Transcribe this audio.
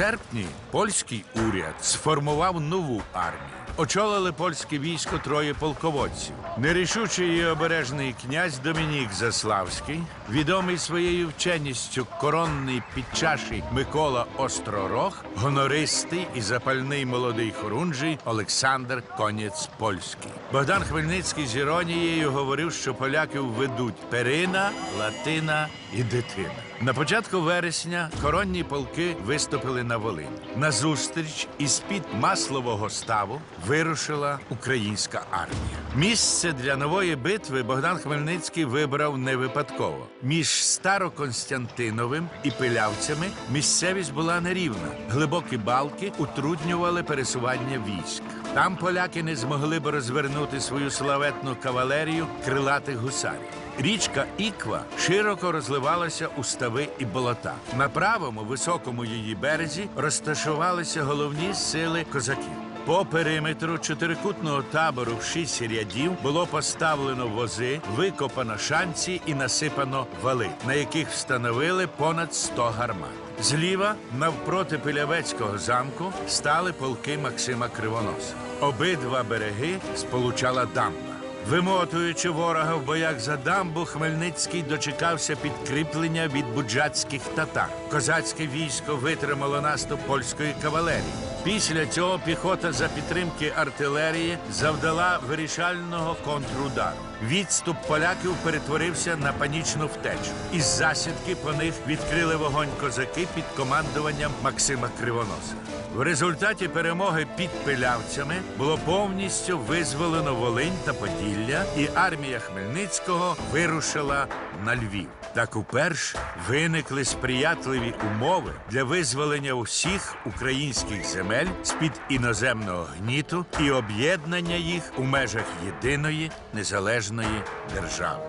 серпні польський уряд сформував нову армію. Очолили польське військо троє полководців. Нерішучий і обережний князь Домінік Заславський, відомий своєю вченістю коронний підчаший Микола Остророг, гонористий і запальний молодий хорунжий Олександр Конєць Польський. Богдан Хмельницький з іронією говорив, що поляків ведуть перина, латина і дитина. На початку вересня коронні полки виступили на Волинь. Назустріч із під маслового ставу вирушила українська армія. Місце для нової битви Богдан Хмельницький вибрав не випадково. Між Староконстянтиновим і Пилявцями місцевість була нерівна. Глибокі балки утруднювали пересування військ. Там поляки не змогли б розвернути свою славетну кавалерію крилатих гусарів. Річка Іква широко розливалася у стави і болота. На правому високому її березі розташувалися головні сили козаків. По периметру чотирикутного табору в шість рядів було поставлено вози, викопано шанці і насипано вали, на яких встановили понад 100 гармат. Зліва, навпроти Пилявецького замку, стали полки Максима Кривоноса. Обидва береги сполучала дамба. Вимотуючи ворога в боях за дамбу, Хмельницький дочекався підкріплення від буджацьких татар. Козацьке військо витримало наступ польської кавалерії. Після цього піхота за підтримки артилерії завдала вирішального контрудару. Відступ поляків перетворився на панічну втечу. Із засідки по них відкрили вогонь козаки під командуванням Максима Кривоноса. В результаті перемоги під пилявцями було повністю визволено Волинь та Поділля, і армія Хмельницького вирушила на Львів. Так уперше виникли сприятливі умови для визволення усіх українських земель з-під іноземного гніту і об'єднання їх у межах єдиної незалежної держави.